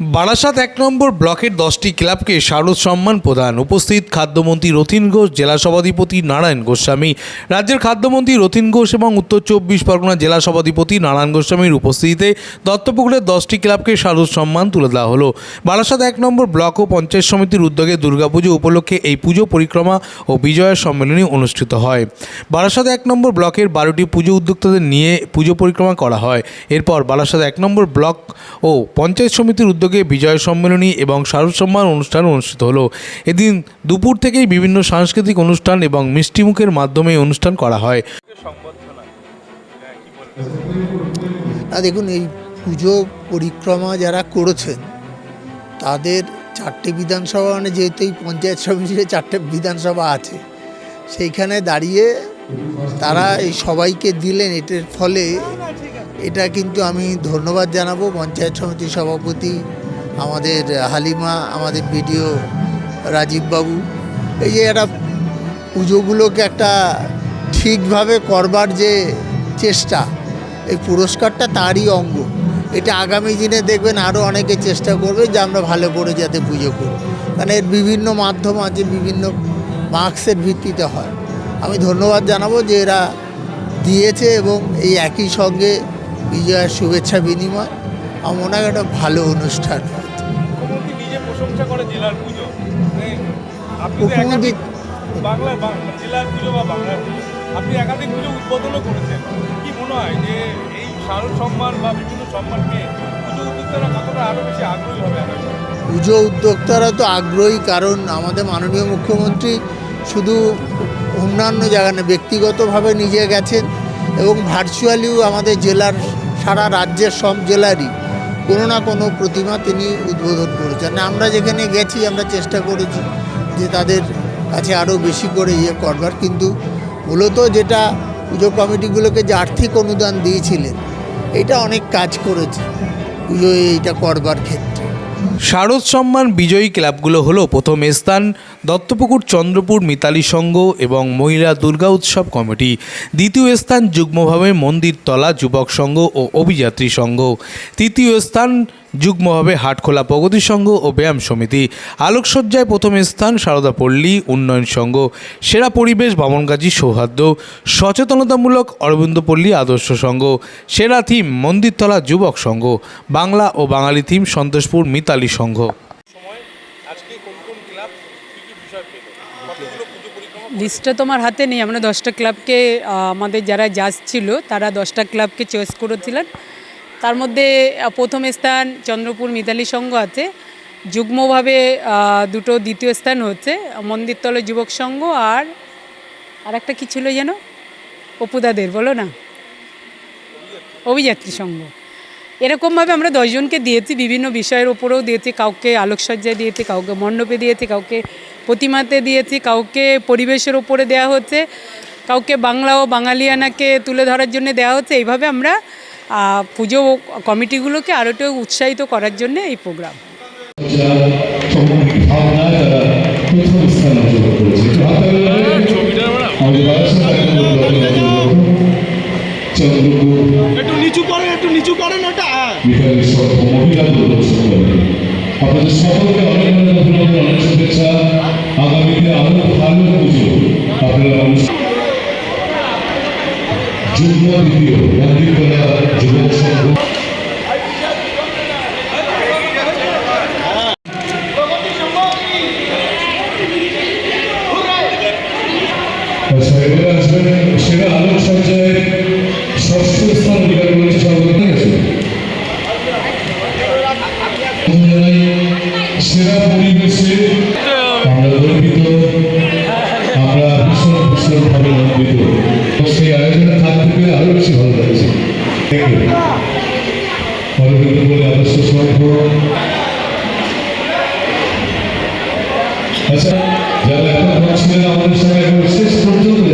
বারাসাত এক নম্বর ব্লকের দশটি ক্লাবকে শারদ সম্মান প্রদান। উপস্থিত খাদ্যমন্ত্রী রথিন ঘোষ, জেলা সভাধিপতি নারায়ণ গোস্বামী, রাজ্যের খাদ্যমন্ত্রী রথিন ঘোষ এবং উত্তর চব্বিশ পরগনা জেলা সভাধিপতি নারায়ণ গোস্বামীর উপস্থিতিতে দত্তপুকুরের দশটি ক্লাবকে শারদ সম্মান তুলে দেওয়া হলো। বারাসাত এক নম্বর ব্লক ও পঞ্চায়েত সমিতির উদ্যোগে দুর্গাপুজো উপলক্ষে এই পুজো পরিক্রমা ও বিজয়ের সম্মেলনী অনুষ্ঠিত হয়। বারাসাত এক নম্বর ব্লকের বারোটি পুজো উদ্যোক্তাদের নিয়ে পুজো পরিক্রমা করা হয়। এরপর বারাসাত এক নম্বর ব্লক ও পঞ্চায়েত সমিতির উদ্যোগে বিজয় সম্মেলনী এবং সম্মান অনুষ্ঠান অনুষ্ঠিত হলো। এদিন দুপুর থেকেই বিভিন্ন সাংস্কৃতিক অনুষ্ঠান এবং মিষ্টিমুখের মাধ্যমে অনুষ্ঠান করা হয়। দেখুন, এই পুজো পরিক্রমা যারা করেছেন, তাদের চারটে বিধানসভা মানে যেহেতু এই পঞ্চায়েত সমিতিতে চারটে বিধানসভা আছে, সেইখানে দাঁড়িয়ে তারা এই সবাইকে দিলেন। এটার ফলে এটা কিন্তু আমি ধন্যবাদ জানাব। পঞ্চায়েত সমিতির সভাপতি আমাদের হালিমা, আমাদের বিডিও রাজীববাবু এই যে একটা পুজোগুলোকে একটা ঠিকভাবে করবার যে চেষ্টা, এই পুরস্কারটা তারই অঙ্গ। এটা আগামী দিনে দেখবেন আরও অনেকে চেষ্টা করবে যে আমরা ভালো করে যাতে পুজো করি। কারণ এর বিভিন্ন মাধ্যম আছে, বিভিন্ন মার্কসের ভিত্তিতে হয়। আমি ধন্যবাদ জানাব যে এরা দিয়েছে এবং এই একই সঙ্গে বিজয়ের শুভেচ্ছা বিনিময়। আমার মনে হয় একটা ভালো অনুষ্ঠান। প্রশংসা করে জেলার পুজো। আপনি একাধিক বাংলার জেলার পুজো বা বাংলার পুজো আপনি একাধিক পুজো উদ্বোধনও করেছেন। কি মনে হয় যে এই শারদ সম্মান বা বিভিন্ন সম্মান পেয়ে পুজো উদ্যোক্তারা কতটা আরও বেশি আগ্রহী হবে পুজো উদ্যোক্তারা তো আগ্রহী কারণ আমাদের মাননীয় মুখ্যমন্ত্রী শুধু অন্যান্য জায়গা না ব্যক্তিগতভাবে নিজে গেছেন এবং ভার্চুয়ালিও আমাদের জেলার সারা রাজ্যের সব জেলারই কোনো না কোনো প্রতিমা তিনি উদ্বোধন করেছেন। আমরা যেখানে গেছি, আমরা চেষ্টা করেছি যে তাদের কাছে আরও বেশি করে ইয়ে করবার। কিন্তু মূলত যেটা পুজো কমিটিগুলোকে যে আর্থিক অনুদান দিয়েছিলেন, এটা অনেক কাজ করেছে পুজো এইটা করবার ক্ষেত্রে। শারদ সম্মান বিজয়ী ক্লাবগুলো হলো প্রথম স্থান দত্তপুকুর, চন্দ্রপুর, মিতালি সংঘ এবং মহিলা দুর্গা উৎসব কমিটি। দ্বিতীয় স্থান যুগ্মভাবে মন্দিরতলা যুবক সংঘ ও অভিযাত্রী সংঘ। তৃতীয় স্থান যুগ্মভাবে হাটখোলা প্রগতি সংঘ ও ব্যায়াম সমিতি। আলোকসজ্জায় প্রথম স্থান সারদা পল্লী উন্নয়ন সংঘ। সেরা পরিবেশ, বামনগাজী সৌহার্দ্য। সচেতনতামূলক অরবিন্দপল্লী আদর্শ সংঘ। সেরা থিম মন্দিরতলা যুবক সংঘ। বাংলা ও বাঙালি থিম, সন্তোষপুর, মিতালি সংঘ সময় আজকে কোন কোন ক্লাব কী কী বিষয় পেল কতগুলো পুজো পরিক্রমা লিস্টটা তোমার হাতে নেই, আমরা দশটা ক্লাবকে আমাদের যারা জাজ ছিল, তারা দশটা ক্লাবকে চয়েস করেছিলেন। তার মধ্যে প্রথম স্থান চন্দ্রপুর মিতালি সংঘ আছে। যুগ্মভাবে দুটো দ্বিতীয় স্থান হচ্ছে, মন্দিরতলা যুবক সংঘ আর আর একটা কী ছিল যেন? অপুদাদের বলো না? অভিযাত্রী সংঘ। এরকমভাবে আমরা দশজনকে দিয়েছি, বিভিন্ন বিষয়ের ওপরেও দিয়েছি, কাউকে আলোকসজ্জায় দিয়েছি, কাউকে মণ্ডপে দিয়েছি, কাউকে প্রতিমাতে দিয়েছি কাউকে পরিবেশের ওপরে দেওয়া হচ্ছে কাউকে বাংলা ও বাঙালিয়ানাকে তুলে ধরার জন্য দেওয়া হচ্ছে। এইভাবে আমরা পুজো কমিটিগুলোকে আরও একটু উৎসাহিত করার জন্য এই প্রোগ্রাম। একটু নিচু করেন একটু নিচু করেন ওটা আপনাদের সকলকে অনেক অনেক অভিনন্দন অনেক শুভেচ্ছা। আগামীতে আরও ভালো পুজো আপনারা যুগ্ম দ্বিতীয় মন্দিরতলা সংঘ। আচ্ছা আসবেন বলে আদর্শ সংঘ আচ্ছা যারা এখন ছিলেন আমাদের সঙ্গে শেষ পর্যন্ত